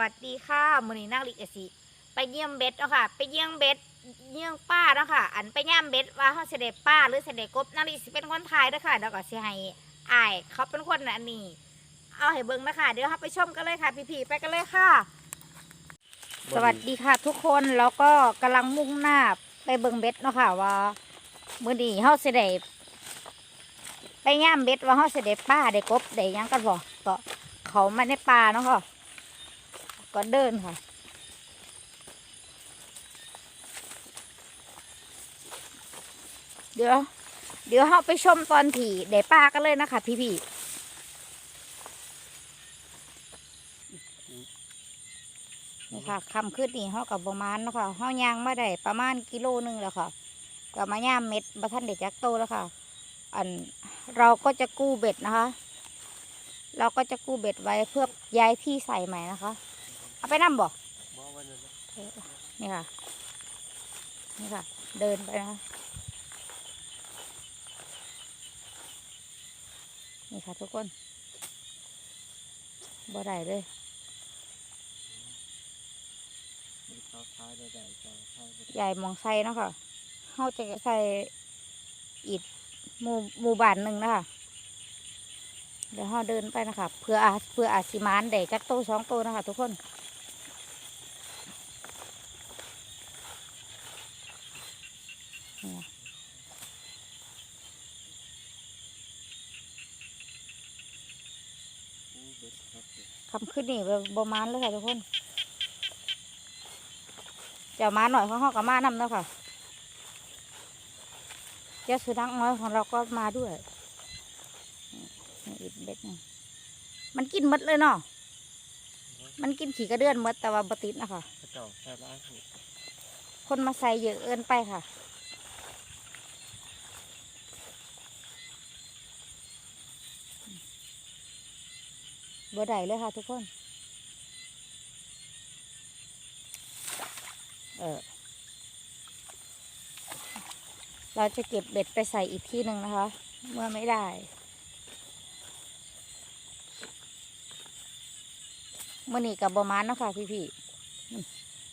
วัสดีค่ะมือนี้นั่งลิกสิไปเยี่ยมเบ็ดเนาะค่ะ ไปเยี่ยมเบ็ดเยี่ยงป้าเนาะค่ะ อันไปย่ามเบ็ดว่าเขาเสด็จป้าหรือเสด็จกบนั่งลิสิเป็นคนไทยเนาะค่ะเดี๋ยวก็สิให้อายเขาเป็นคนอันนี้ เอาให้เบิ่งนะคะเดี๋ยวเราไปชมกันเลยค่ะ พี่ๆไปกันเลยค่ะ สวัสดีค่ะทุกคนแล้วก็กำลังมุ่งหน้าไปเบิ่งเบ็ดเนาะค่ะ ว่ามือนี้เขาเสด็จไปย่ามเบ็ดว่าเขาเสด็จป้าได้กบได้ยังกันบ่ก็เขามาในป่าเนาะค่ะ ก็เดินค่ะ เดี๋ยว เดี๋ยวเราไปชมตอนถี่เดี๋ยวป้ากันเลยนะคะ พี่พี่นี่ค่ะคำขึ้นนี่เขากับประมาณเนาะค่ะเขายางมาได้ประมาณกิโลหนึงแล้วค่ะก็มาย่ามเม็ดบัทันเด็ดจักโตแล้วค่ะ อันเราก็จะกู้เบ็ดนะคะ เราก็จะกู้เบ็ดไว้เพื่อย้ายที่ใส่ใหม่นะคะ เอาไปนั่บ่บ่นี่ค่ะ นี่ค่ะ เดินไปนะ นี่ค่ะทุกคนบ่ได้เลยมีเขาขายายบ่ได้ใหญ่มองไซเนาะค่ะเขาจะใส่อิดหมู่หมู่บ้านหนึ่งนะคะเดี๋ยวเราเดินไปนะคะเพื่ออาเพื่ออาสิมานได้จักโตสองโตนะคะทุกคนค่ะ อู้เบ็ด ครับเบ็ดคำขึ้นนี่ประมาณเลยค่ะทุกคนเจ้ามาหน่อยของเขากับมานำแล้วค่ะเจ้าสุนัขน้อยของเราก็มาด้วยนี่อีกเบ็ดหนึงมันกินหมดเลยเนาะมันกินขี่กระเดือนหมดแต่ว่าบติดนะคะพระเจ้าแค่ร้ายหูคนมาใส่เยอะเกินไปค่ะ บ่ได้เลยค่ะทุกคน เออ เราจะเก็บเบ็ดไปใส่อีกที่หนึ่งนะคะ เมื่อไม่ได้เมื่อนี้กับบมานเนาะคะพี่ๆอืม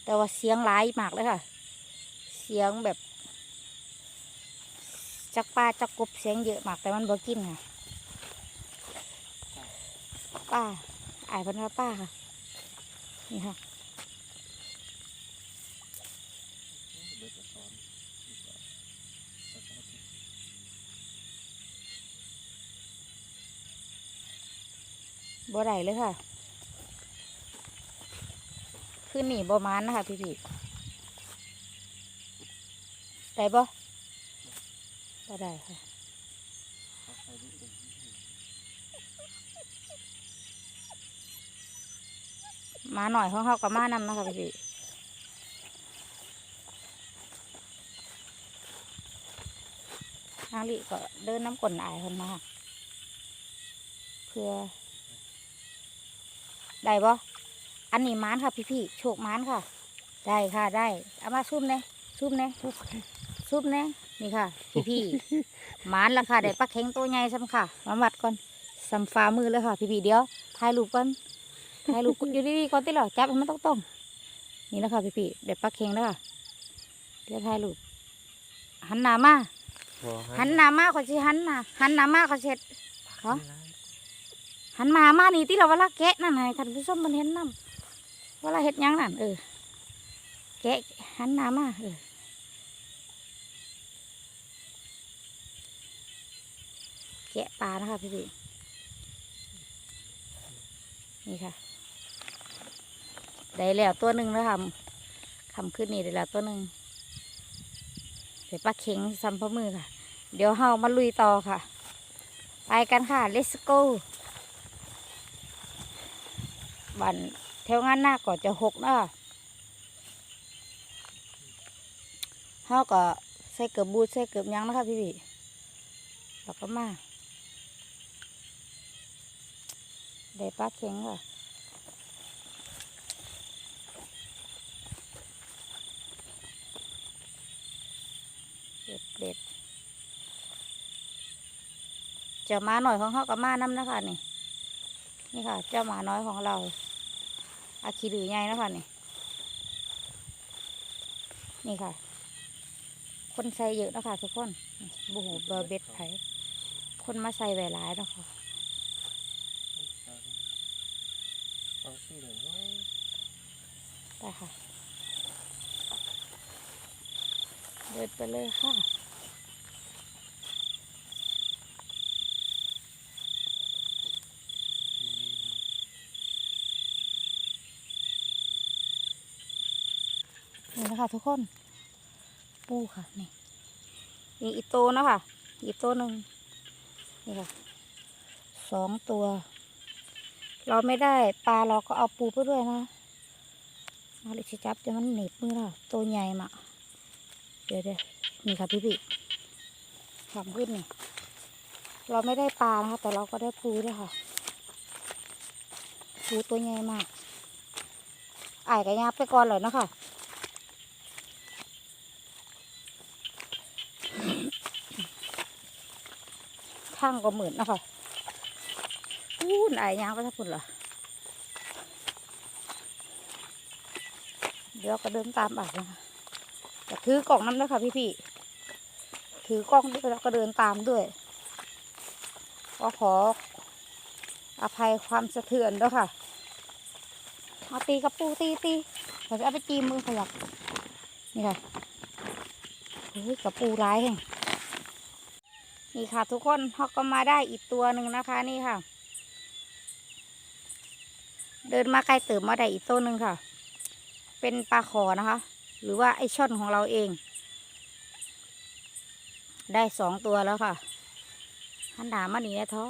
แต่ว่าเสียงร้ายมากเลยค่ะ เสียงแบบ จักปลาจักกบเสียงเยอะมากแต่มันบ่กินค่ะ ป้าอายพันว่าป้าค่ะ นี่ค่ะบ่ได้เลยค่ะขึ้นหนีบ่มานนะคะพี่พี่ๆได้บ่บ่ได้ค่ะ เขาใส่ลูกเด็กนี่ให้ มาหน่อยของเขากับมานำนะคะพี่พี่นางลิก็เดินน้ำกลนอายคนมา เพื่อ ได้บ่อันนี้ม้านค่ะพี่พี่โชคม้านค่ะ ได้ค่ะได้ เอามาซุ่มเน่ซุ่มเน่ซุ่มเน่นี่ค่ะ พี่พี่ม้านแล้วค่ะได้ปลาเข็งตัวใหญ่ซ้ำค่ะมาวัดก่อนซ้ำฟ้ามือเลยค่ะ พี่พี่เดี๋ยวถ่ายรูปก่อน ถ่ายรูปอยู่ดีๆก่อนที่เราจับให้มันตรงๆนี่นะคะพี่พี่ๆเด็ดปลาเค็งแล้วค่ะเดี๋ยวถ่ายรูปหันหน้ามาบ่ให้หันหน้ามาเขาสิหันหน้าหันหน้ามาเขาเสร็จฮะไม่ได้หันมามานี่ที่เราเวลาแกะนั่นไงท่านผู้ชมมันเห็นน้ำเวลาเห็ดหยังนั่นเออแกะหันหน้ามาเออแกะปลานะคะพี่พี่นี่ค่ะ ได้แล้วตัวหนึ่งแล้วค่ะคำขึ้นนี่ได้แล้วตัวหนึ่งเดี๋ยวปลาเข็งซัมพมือค่ะ เดี๋ยวเฮามาลุยต่อค่ะ ไปกันค่ะ let's go บันแถวงานหน้าก็จะหกเนาะเฮาก็ใส่เกือบบูทใส่เกือบยังนะคะพี่พี่แล้วก็มาได้ปลาเข็งค่ะ เด็ดเด็ด เจ้าหมาหน่อยของเขากับมาน้ำนะคะนี่ นี่ค่ะ เจ้าหมาน้อยของเรา อาคีดือใหญ่นะคะนี่ นี่ค่ะ คนใส่เยอะนะคะทุกคนบูหูเบอร์เบ็ดไผคนมาใส่หลายๆนาะคะค่ะไปค่ะ เดินไปเลยค่ะ นี่นะคะทุกคน ปูค่ะนี่นี่อีกโตวนะคะอีกโตวหนึ่งนี่ค่ะสองตัว เราไม่ได้ปลาเราก็เอาปูไปด้วยนะเอาลยสิจับจะมันหนีบมือเราตัวใหญ่มากเดี๋ยวเดี๋ยวนี่ค่ะพี่พี่ทำขึ้นนี่เราไม่ได้ปลานะคะ แต่เราก็ได้ปูด้วยค่ะปูตัวใหญ่มากอ่ายกระยาไปก่อนเลยเนาะคะ ข้างก็หมื่นนะคะอู้นอายยางไปสักพุ่นเหรอเดี๋ยวก็เดินตามอ่ายนะคะถือกล่องน้ำนะคะพี่พี่ถือกล้องด้วยแล้วก็เดินตามด้วย ก็ขออภัยความสะเทือนด้วยค่ะมาตีกับปูตีตีเราจะเอาไปจีมือขยับนี่ค่ะเฮ้ยกับปูร้ายแห่ง นี่ค่ะทุกคนเขาก็มาได้อีกตัวหนึ่งนะคะนี่ค่ะ เดินมาไกลเติมมาได้อีกตัวหนึ่งค่ะ เป็นปลาขอนะคะ หรือว่าไอช่อนของเราเอง ได้สองตัวแล้วค่ะหันดามาหนีนะท้อ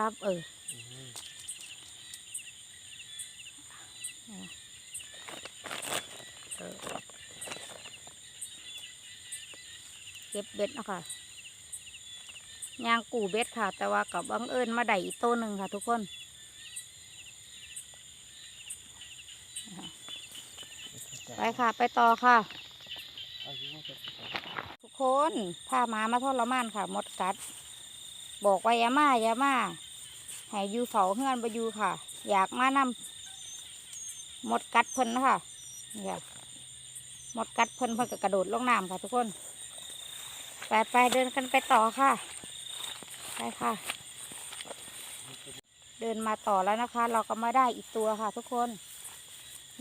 รับเออเก็บเบ็ดนะคะ ยางกูเบ็ดค่ะ แต่ว่ากับบังเอิญมาได้อีกตัวหนึ่งค่ะ ทุกคนไปค่ะ ไปต่อค่ะ ทุกคนพาหมามาทรมานค่ะ มดกัด บอกว่าอย่ามาอย่ามาให้ยูเฝ้าเฮือนไปยูค่ะ อยากมานำมดกัดเพิ่นนะคะนี่ค่ะมดกัดเพิ่นเพิ่นก็กระโดดลงน้ำค่ะ ทุกคน ไปไปเดินกันไปต่อค่ะ ไปค่ะ เดินมาต่อแล้วนะคะ เราก็มาได้อีกตัวค่ะ ทุกคน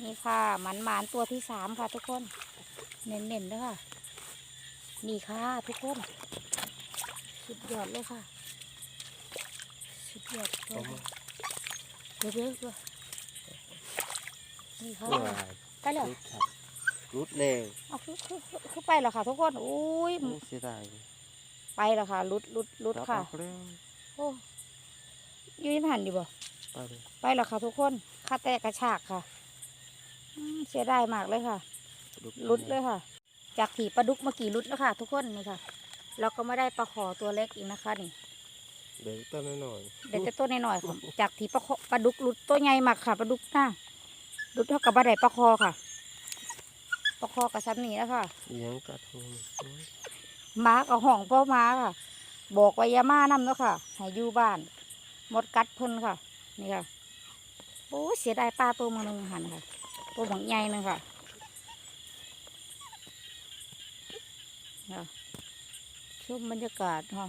นี่ค่ะหมันหมานตัวที่สามค่ะ ทุกคน เน้นๆด้วยค่ะ นี่ค่ะทุกคน สุดยอดเลยค่ะ สุดยอดเลเอายมาเดี๋ยวเดี๋ยวเดี๋ยวนี่ค่ะตัวไปแล้วรุดครับรุดเร็วเอาคือคือคือคือไปแล้วค่ะ ทุกคน อุ้ยโอ้เสียดาย ไปแล้วค่ะรุดรุดรุดรับค่ะออกแล้วโอ้อยืนหันอยู่บ่ไปเลยไปแล้วค่ะทุกคนค่าแตกกระชากค่ะอืมเสียดายมากเลยค่ะรุดเลยค่ะ จากถีปลาดุกเมื่อกี้รุดแล้วค่ะ ทุกคนนี่ค่ะเราก็ไม่ได้ปลาขอตัวเล็กอีกนะคะนี่เดี๋ยวต้นหน่อยเด็ดแต่ตัวน้อยๆค่ะจากถีปลาขอปลาดุกรุดตัวใหญ่มากค่ะปลาดุกหน้ารุดเท่ากับปลาไดปลาคอค่ะปลาคอกับซ้ำนี่แล้วค่ะเลี้ยงกระทงโอ้ย ม้ากับห้องพ่อม้าค่ะ บอกไว้อยามานํเนาะค่ะให้อยู่บ้านหมดกัดเพิ่นค่ะ นี่ค่ะโอ้ยเสียดายปลาตัวมือหนึงหันค่ะตัวหมองใหญ่หนึงค่ะค่ะชมบรรยากาศค่ะ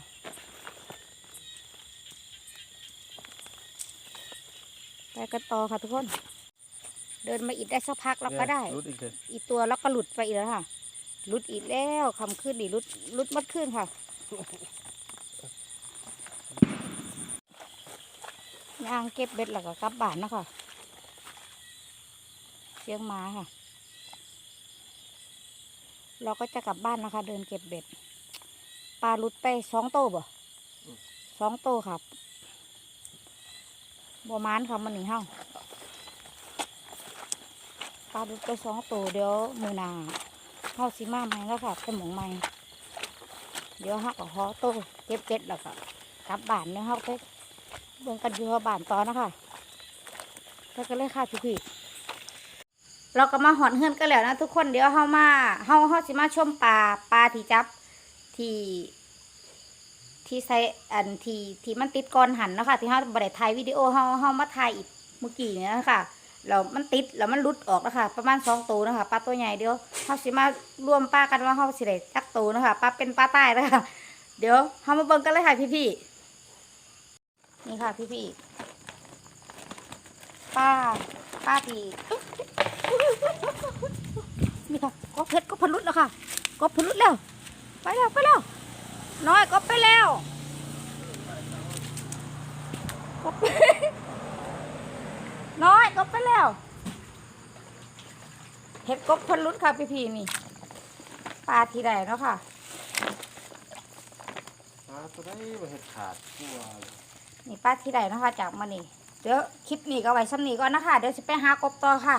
ไปกันต่อค่ะทุกคน เดินมาอีกได้สักพักเราก็ได้รุดอีกเลยอีกตัวแล้วก็หลุดไปอีกแล้วค่ะห ลุดอีกแล้วคำขึ้นดิหลุดหลุดมัดขึ้นค่ะย่างเก็บเบ็ดแล้วก็กลับบ้านนะคะเสียงหมาค่ะ เราก็จะกลับบ้านนะคะ เดินเก็บเบ็ดปลาหลุดไปสองโตวบ่สองโตวครับบมานค่ะมันหนีเห้าปลาหลุดไปสองโตวเดี๋ยวมือหนา เข้าซีมาใหม่แล้วค่ะเป็นหมองใหม่ เดี๋ยวฮักกับฮอโต้เก็บเก็ดแล้วก็กลับบ้านเนาะฮักไปเบิ่งกันอยู่บ้านต่อนะคะไปกันเลยค่ะพี่พี่ๆเราก็มาหอนเฮือนกันแล้วนะทุกคนเดี๋ยวเฮามาเฮาเฮาสิมาชมปลาปลาที่จับที่ที่ใส่อันที่ที่มันติดก้อนหันนะคะที่เฮาบ่ได้ถ่ายวิดีโอเฮาเฮามาถ่ายอีกเมื่อกี้เนี่ยนะคะ แล้วมันติดแล้วมันหลุดออกนะคะประมาณสองตัวนะคะปลาตัวใหญ่เดี๋ยวเขาสิมารวมปลากันว่าเขาสิได้จักตัวนะคะปลาเป็นปลาใต้นะคะเดี๋ยวเขามาเบิ่งกันเลยค่ะพี่ๆนี่ค่ะพี่ๆป้าป้าพี่นี่ค่ะก็เพชรก็พลุดแล้วค่ะก็พลุดแล้ว ไปแล้วไปแล้วน้อยก็ไปแล้วก็ไป น้อยก็ไปแล้ว เห็ดกบพลุดค่ะพี่พีนี่ ปลาที่ใดเนาะค่ะปลาตัวได้มาเห็ดขาดกลัวเลยนี่ปลาที่ใดเนาะค่ะจากมานี่เดี๋ยวคลิปนี้ก็ไว้ซ้ำนี้ก่อนนะคะ เดี๋ยวจะไปหากบต่อค่ะ